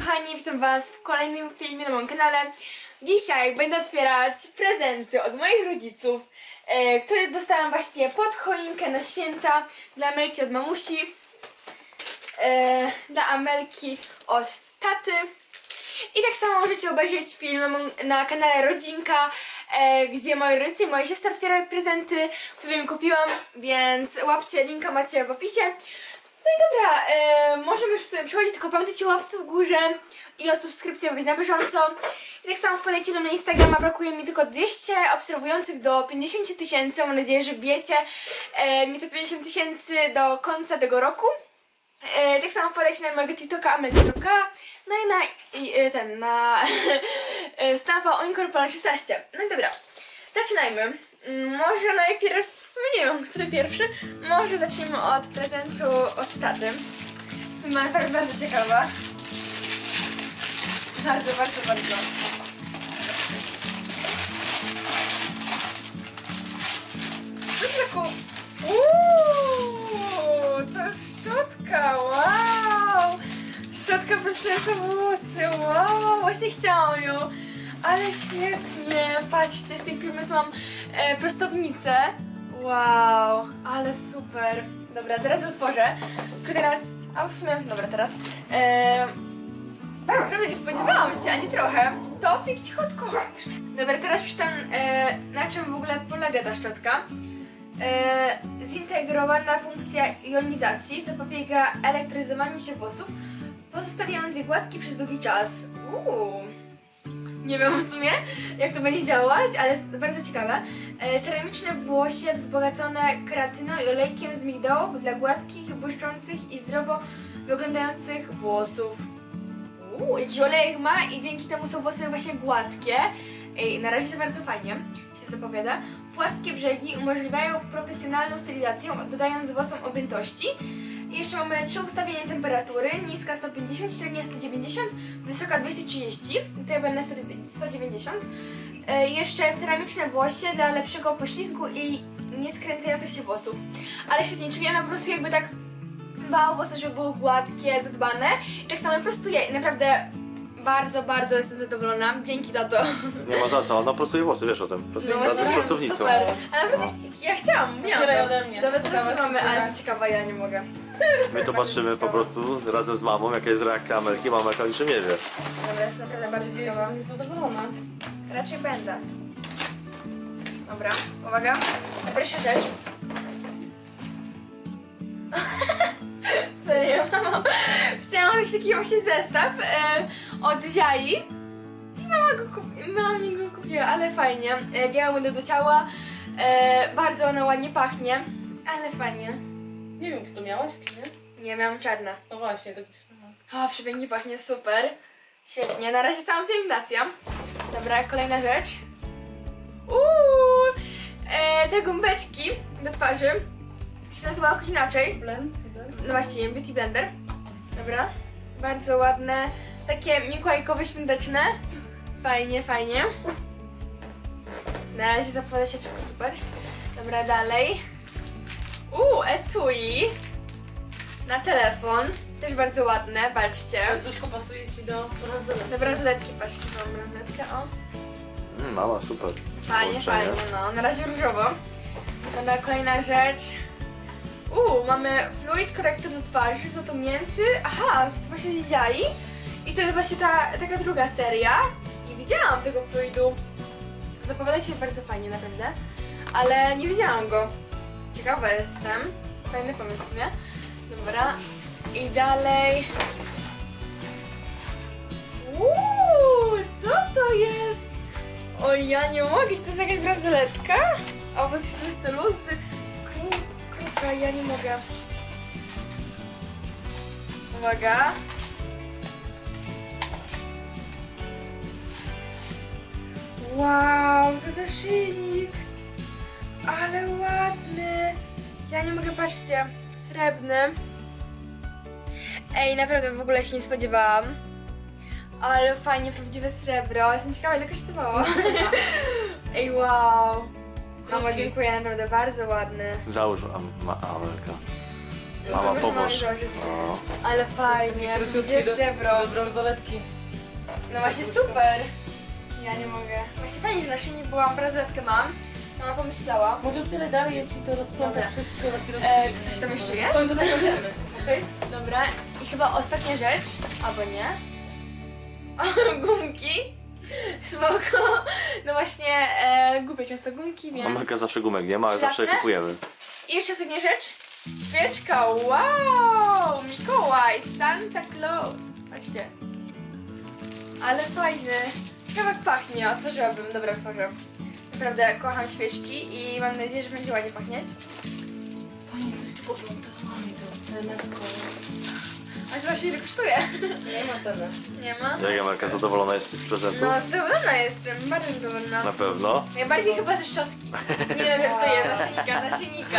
kochani, witam was w kolejnym filmie na moim kanale. Dzisiaj będę otwierać prezenty od moich rodziców, e, które dostałam właśnie pod choinkę na święta dla Amelki od mamusi, e, dla Amelki od taty. I tak samo możecie obejrzeć film na, na kanale Rodzinka, e, gdzie moi rodzice i moja siostra otwierały prezenty, które im kupiłam, więc łapcie, linka macie w opisie. No i dobra, e, możemy już sobie przychodzić, tylko pamiętajcie o łapce w górze i o subskrypcji, aby być na bieżąco. I tak samo wpadajcie do mnie Instagrama, brakuje mi tylko 200 obserwujących do 50 tysięcy, mam nadzieję, że bijecie e, mi to 50 tysięcy do końca tego roku. E, tak samo wpadajcie na mojego TikToka amelci.k no i na i, e, ten, na e, Snapa Oinkorpora16. No i dobra, zaczynajmy. Może najpierw, w sumie nie wiem, który pierwszy. Może zacznijmy od prezentu od taty. Jestem naprawdę bardzo ciekawa. Bardzo, bardzo, bardzo. Co to taką... Uuu, to jest szczotka, wow! Szczotka prostująca włosy, wow! Właśnie chciałam ją. Ale świetnie, patrzcie, z tej firmy mam e, prostownicę. Wow, ale super. Dobra, zaraz otworzę. Tylko teraz, a w sumie, dobra, teraz. E, naprawdę nie spodziewałam się ani trochę. To fik cichotko. Dobra, teraz przeczytam e, na czym w ogóle polega ta szczotka. E, zintegrowana funkcja jonizacji zapobiega elektryzowaniu się włosów, pozostawiając je gładki przez długi czas. Uuu. Nie wiem w sumie, jak to będzie działać, ale jest bardzo ciekawe. E, ceramiczne włosie wzbogacone keratyną i olejkiem z migdałów dla gładkich, błyszczących i zdrowo wyglądających włosów. Uuu, jakiś olejek ma i dzięki temu są włosy właśnie gładkie. Ej, na razie to bardzo fajnie się zapowiada. Płaskie brzegi umożliwiają profesjonalną stylizację, dodając włosom objętości. I jeszcze mamy trzy ustawienia temperatury. Niska 150, średnia 190, wysoka 230. Tutaj będę 190. E, jeszcze ceramiczne włosie dla lepszego poślizgu i nieskręcających się włosów. Ale świetnie, czyli ona po prostu jakby tak dba o włosy, żeby były gładkie, zadbane. I tak samo prostuję i naprawdę bardzo, bardzo jestem zadowolona. Dzięki za to. Nie ma za co, ona prostuje włosy, wiesz o tym. Prostownica właśnie, z prostownicą. Super. Ale naprawdę ja chciałam, miałam. Dobra, teraz mamy, ale jestem ciekawa, ja nie mogę. My to patrzymy po prostu razem z mamą, jaka jest reakcja Amelki. Mama o niczym nie wie. Dobra, jestem naprawdę bardzo ciekawa. Jestem niezadowolona. Raczej będę. Dobra, uwaga. Pierwsza rzecz. Serio, mamo. Chciałam mieć taki właśnie zestaw e, od Ziai. I mama, go kupi, mama mi go kupiła, ale fajnie. E, biała będę do ciała. E, bardzo ona ładnie pachnie, ale fajnie. Nie wiem, czy to miałaś, czy nie? Nie, miałam czarne. No właśnie, tak myślałam. O, przepięknie pachnie, super. Świetnie, na razie sama pielęgnacja. Dobra, kolejna rzecz. Uuu, e, te gąbeczki do twarzy się nazywa jakoś inaczej. Blend? No właściwie, Beauty Blender. Dobra, bardzo ładne, takie mikołajkowe, świąteczne. Fajnie, fajnie. Na razie zapowiada się wszystko super. Dobra, dalej. Uuu, etui na telefon. Też bardzo ładne, patrzcie. Serduszko pasuje ci do bransoletu. Na bransoletki, patrzcie, tą bransoletkę, o. Mm, mama, super. Fajnie, Połączenie. fajnie, no. Na razie różowo. Dobra, kolejna rzecz. Uuu, mamy fluid korektor do twarzy, złoto mięty. Aha, to właśnie z. I to jest właśnie ta, taka druga seria. Nie widziałam tego fluidu. Zapowiada się bardzo fajnie, naprawdę. Ale nie widziałam go. Ciekawa jestem. Fajny pomysł w sumie. Dobra. I dalej. Uuu, co to jest? O, ja nie mogę, czy to jest jakaś bransoletka? O, bo coś to jest stylu z kru, kruka, ja nie mogę. Uwaga. Wow, to naszyjnik. Ale ładny. Ja nie mogę, patrzcie, srebrny. Ej, naprawdę w ogóle się nie spodziewałam. Ale fajnie, prawdziwe srebro. Jestem ciekawa, ile kosztowało. Ej, wow. Mamo, dziękuję, naprawdę bardzo ładny. Załóż Am- ma Amelka. Mama to już mamy pomóż. założyć. O, Ale fajnie, gdzie srebro. Do bransoletki. No właśnie super. Ja nie mogę. Właśnie fajnie, że na szyni byłam, brazyletkę mam. Mama pomyślała. Może otwieraj dalej, ja ci to Dobra. wszystko na chwilę. E, to coś tam jeszcze jest? Końcu tak będziemy, okej? Dobra, i chyba ostatnia rzecz, albo nie. O, gumki. Spoko. No właśnie, e, głupie często gumki, więc... Amelka zawsze gumek nie ma, ale zawsze je kupujemy. I jeszcze ostatnia rzecz. Świeczka, wow! Mikołaj, Santa Claus. Chodźcie. Ale fajny. Jak pachnie, otworzyłabym. Dobra, otworzę. Naprawdę kocham świeczki i mam nadzieję, że będzie ładnie pachnieć. Pani coś tu poplątała mi to cenę, A zobaczcie ile kosztuje. nie ma ceny. Nie ma? Jak Amelka zadowolona jesteś z prezentu? No, zadowolona jestem, bardzo zadowolona. Na pewno. Najbardziej chyba ze szczotki. Nie wiem jak to jest, naszyjnika, naszyjnika.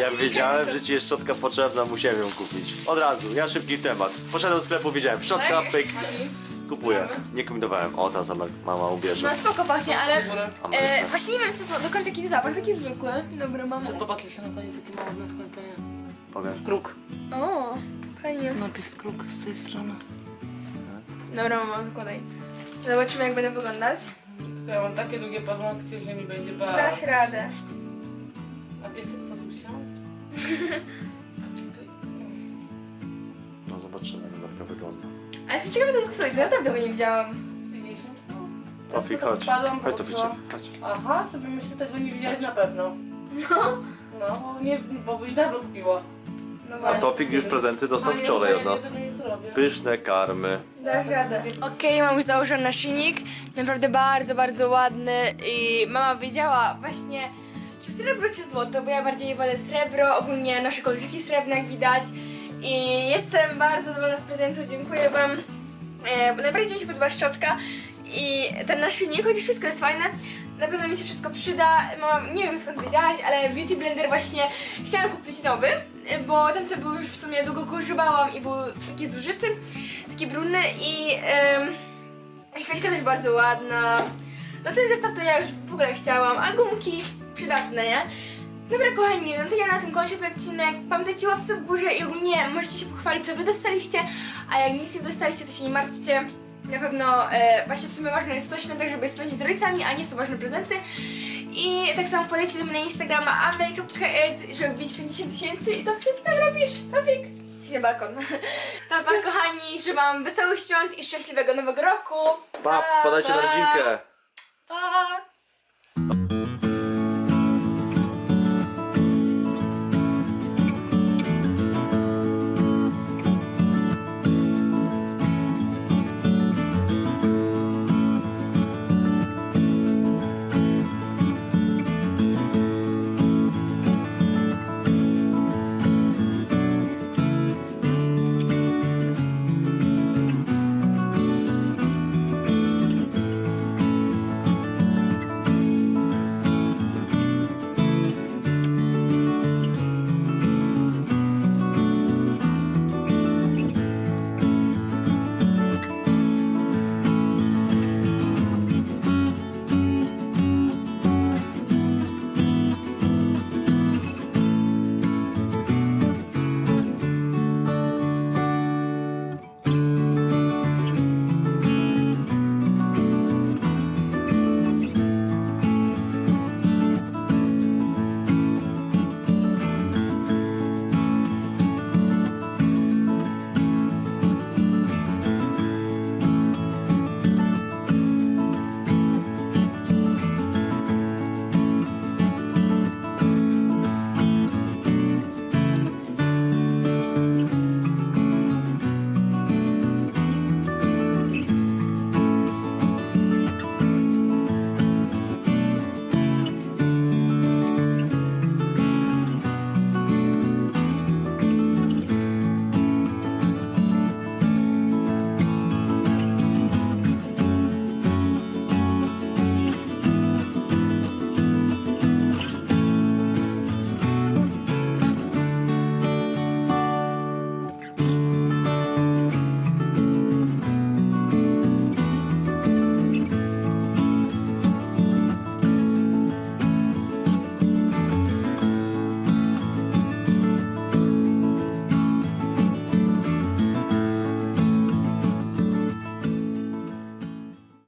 Ja wiedziałem, że ci jest szczotka potrzebna, musiałem ją kupić. Od razu, ja szybki temat. Poszedłem do sklepu, wiedziałem, szczotka, Tak? pyk, Pani? Kupuję. Nie kombinowałem. O, teraz Amelka, mama ubierze. No spoko pachnie, ale... E, właśnie nie wiem co to do końca jaki zapach, taki zwykły. Dobra, mamo. Popatrz jeszcze na koniec, jakie ma ładne sklepienie. Pokaż. Kruk. O, fajnie. Napis kruk z tej strony. Dobra, mamo, zakładaj. Zobaczymy jak będę wyglądać. Tylko ja mam takie długie paznokcie, że mi będzie bardzo. Dasz radę. A piesek co tu chciał? No zobaczymy, jak Amelka wygląda. A jestem ciekawa tego Floyda, naprawdę go nie widziałam. Tofik, chodź. Wpadłam, Chodź to chodź. Aha, sobie myślę, tego nie widziałeś na pewno. No. No, bo, nie, bo byś dawno kupiła. No A właśnie. Tofik już prezenty dostał nie, wczoraj no, od ja nas. tego nie zrobię. Pyszne karmy. Dasz radę. Okej, mam już założony naszyjnik. Naprawdę bardzo, bardzo ładny. I mama wiedziała właśnie, czy srebro, czy złoto, bo ja bardziej wolę srebro. Ogólnie noszę kolczyki srebrne, jak widać. I jestem bardzo zadowolona z prezentu, dziękuję wam. E, najbardziej mi się podoba szczotka i ten naszyjnik, chociaż wszystko jest fajne. Na pewno mi się wszystko przyda. Mama, nie wiem skąd wiedziałaś, ale Beauty Blender właśnie chciałam kupić nowy, bo tamten był już w sumie długo go używałam i był taki zużyty, taki brudny i i świeczka też bardzo ładna. No ten zestaw to ja już w ogóle chciałam, a gumki przydatne, nie? Dobra kochani, no to ja na tym kończę ten odcinek. Pamiętajcie łapce w górze i ogólnie możecie się pochwalić co wy dostaliście, a jak nic nie dostaliście to się nie martwcie. Na pewno e, właśnie w sumie ważne jest to święta, żeby spędzić z rodzicami, a nie są ważne prezenty. I tak samo wpadajcie do mnie na Instagrama amej.ed, żeby wbić 50 tysięcy i to wtedy tam robisz, Tofik. Idź na balkon. Pa, pa kochani, życzę wam wesołych świąt i szczęśliwego nowego roku. Pa, wpadajcie na rodzinkę. Pa!